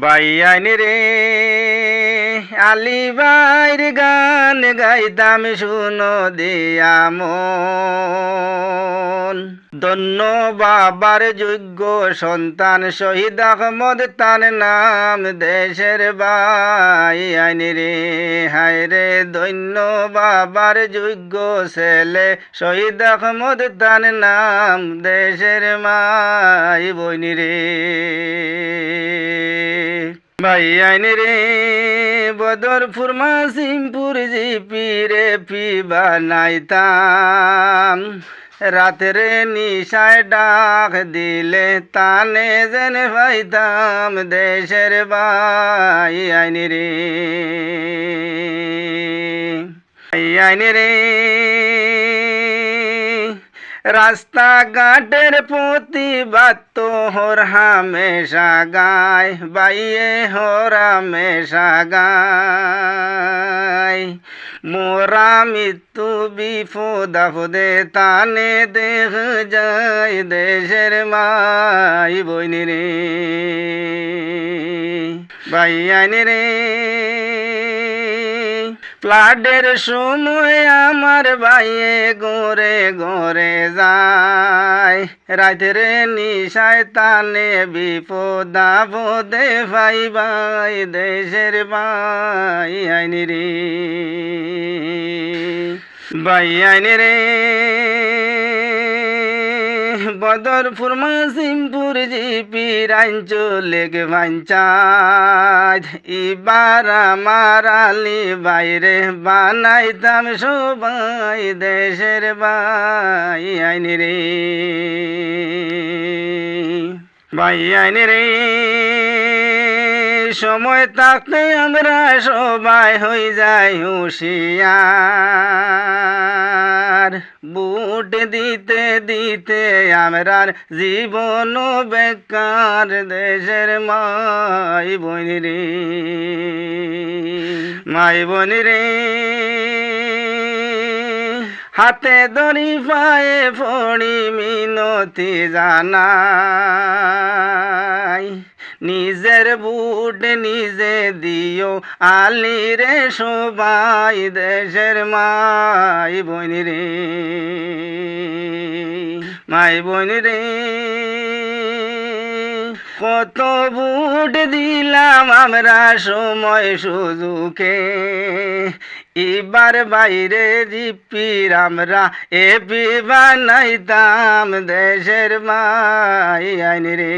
Baiyin রে, আলি বাইর গান গাইতাম শুনো দিয়া মন। ধন্য বাবার যোগ্য সন্তান শহীদ আহমদ তার নাম দেশের বাই আইন রে। হায় রে, ধন্য বাবার যোগ্য ছেলে শহীদ আহমদ তার নাম দেশের মাই বইনি রে। ভাই আইন রে, বদর ফুরমা সিমপুর জিপি রে পি বানাইতাম। রাতেরে নিশায় ডাক দিলে তানে যেন পাইতাম দেশের বাই আইন রে। আইন রে রাস্তাঘাটের প্রতিবাদ তো হর হামেশা গায়, বাইয়ে হর হামেশা গায়। মোরা মৃত্যু বিপদ আপদে তানে দেখ যায় দেশের মাই বইনি রে বাইয়ানি রে। ফ্লাডের সময় আমার বাইয়ে গোরে গোরে যায়। রাতের নিশায় তানে বিপদা বোধে ভাই ভাই দেশের ভাই আইনি রে, ভাই আইনি রে। বদর ফুরমা সিমপুর জিপি রাঞ্চলেক ভাঞ্চাত ইবার আমার আলি বাইরে বানাইতাম সবাই দেশের বাই আইনি রে। ভাই আইনি রে। সময় থাকতে আমরা সবাই হয়ে যাই হুশিয়ার। বুট দিতে দিতে আমরার জীবন বেকার দেশের মাই বোন রে। মাই বোন রে। হাতে দড়ি পায়ে ফড়ি মিনতি জানাই নিজের বুট নিজে দিও আলি রে সবাই দেশের মাই বোন রে। মাই বোন রে। কত বুট দিলাম আমরা সময় সুযোগে। এবার বাইরে জিপির আমরা এপি বানাইতাম দেশের মাই আইন রে।